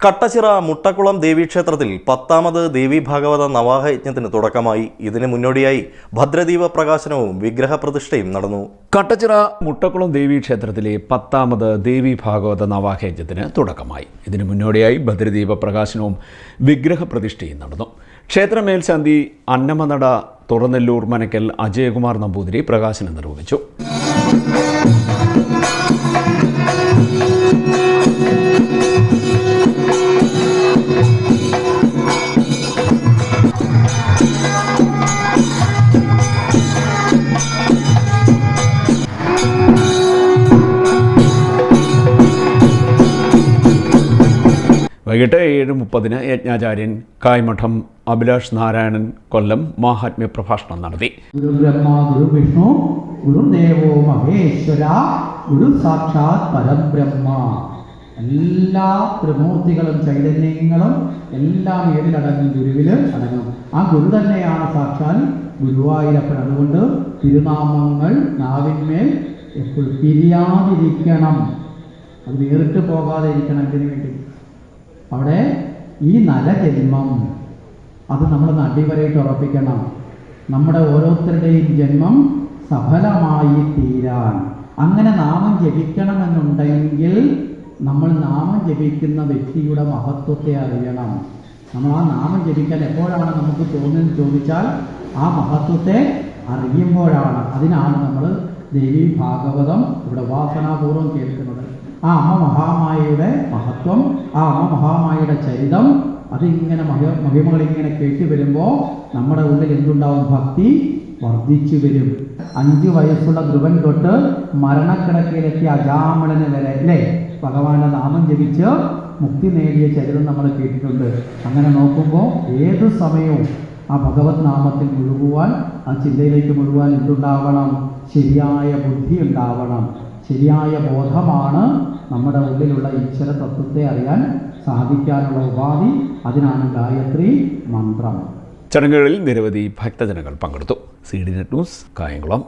കട്ടച്ചിറ മുട്ടക്കുളം ദേവീക്ഷേത്രത്തിൽ പത്താമത് ദേവി ഭാഗവത നവാഹ യജ്ഞത്തിന് തുടക്കമായി. ഇതിന് മുന്നോടിയായി ഭദ്രദീപ പ്രകാശനവും വിഗ്രഹ പ്രതിഷ്ഠയും നടന്നു. കട്ടച്ചിറ മുട്ടക്കുളം ദേവീക്ഷേത്രത്തിലെ പത്താമത് ദേവി ഭാഗവത നവാഹയജ്ഞത്തിന് തുടക്കമായി. ഇതിന് മുന്നോടിയായി ഭദ്രദീപ പ്രകാശനവും വിഗ്രഹ പ്രതിഷ്ഠയും നടന്നു. ക്ഷേത്ര മേൽശാന്തി അന്നമനട തുറനെല്ലൂർ മനക്കൽ അജയകുമാർ നമ്പൂതിരി പ്രകാശനം നിർവഹിച്ചു. വൈകിട്ട് ഏഴ് മുപ്പതിന് യജ്ഞാചാര്യൻ കായ്മഠം അഭിലാഷ് നാരായണൻ കൊല്ലം മാഹാത്മ്യ പ്രഭാഷണം നടത്തി. ഗുരു ബ്രഹ്മ ഗുരു വിഷ്ണു ഗുരുദേവോ മഹേശ്വര ഗുരു സാക്ഷാത് പരബ്രഹ്മ. എല്ലാ ത്രിമൂർത്തികളും ചൈതന്യങ്ങളും എല്ലാം ഏതിലടങ്ങും ഗുരുവിൽ അടങ്ങും. ആ ഗുരു തന്നെയാണ് സാക്ഷാൽ ഗുരുവായൂരപ്പൻ. തിരുനാമങ്ങൾ നാവിന്മേൽ എപ്പോഴും പിരിയാതിരിക്കണം. അത് നേരിട്ട് പോകാതെ ഇരിക്കണം ഇതിനു വേണ്ടി? അവിടെ ഈ നരജന്മം അത് നമ്മൾ നടിവരയിട്ട് ഉറപ്പിക്കണം. നമ്മുടെ ഓരോരുത്തരുടെയും ജന്മം സഫലമായി തീരാൻ. അങ്ങനെ നാമം ജപിക്കണമെന്നുണ്ടെങ്കിൽ നമ്മൾ നാമം ജപിക്കുന്ന വ്യക്തിയുടെ മഹത്വത്തെ അറിയണം. നമ്മൾ ആ നാമം ജപിക്കാൻ എപ്പോഴാണ് നമുക്ക് തോന്നുന്നത് ചോദിച്ചാൽ ആ മഹത്വത്തെ അറിയുമ്പോഴാണ്. അതിനാണ് നമ്മൾ ദേവി ഭാഗവതം ഇവിടെ ഉപാസനാപൂർവം കേൾക്കുന്നത്. ആ അമ്മ മഹാമായയുടെ മഹത്വം ആ ആ മഹാമായയുടെ ചരിതം അതിങ്ങനെ മഹ മഹിമകൾ ഇങ്ങനെ കേട്ടി വരുമ്പോൾ നമ്മുടെ ഉള്ളിൽ എന്തുണ്ടാവും? ഭക്തി വർദ്ധിച്ചു വരും. അഞ്ചു വയസ്സുള്ള ധ്രുവൻ തൊട്ട് മരണക്കിടക്കയിലെത്തിയ അജാമളന് വരെ അല്ലേ? ഭഗവാന്റെ നാമം ജപിച്ച് മുക്തി നേടിയ ചരിതം നമ്മൾ കേട്ടിട്ടുണ്ട്. അങ്ങനെ നോക്കുമ്പോൾ ഏത് സമയവും ആ ഭഗവത് നാമത്തിൽ മുഴുകുവാൻ ആ ചിന്തയിലേക്ക് മുഴുകുവാൻ എന്തുണ്ടാവണം? ശരിയായ ബുദ്ധി ഉണ്ടാവണം. ശരിയായ ബോധമാണ് നമ്മുടെ ഉള്ളിലുള്ള ഈശ്വര തത്വത്തെ അറിയാൻ സാധിക്കാനുള്ള ഉപാധി. അതിനാണ് ഗായത്രി മന്ത്രം. ചടങ്ങുകളിൽ നിരവധി ഭക്തജനങ്ങൾ പങ്കെടുത്തു. C D net news Kayamkulam.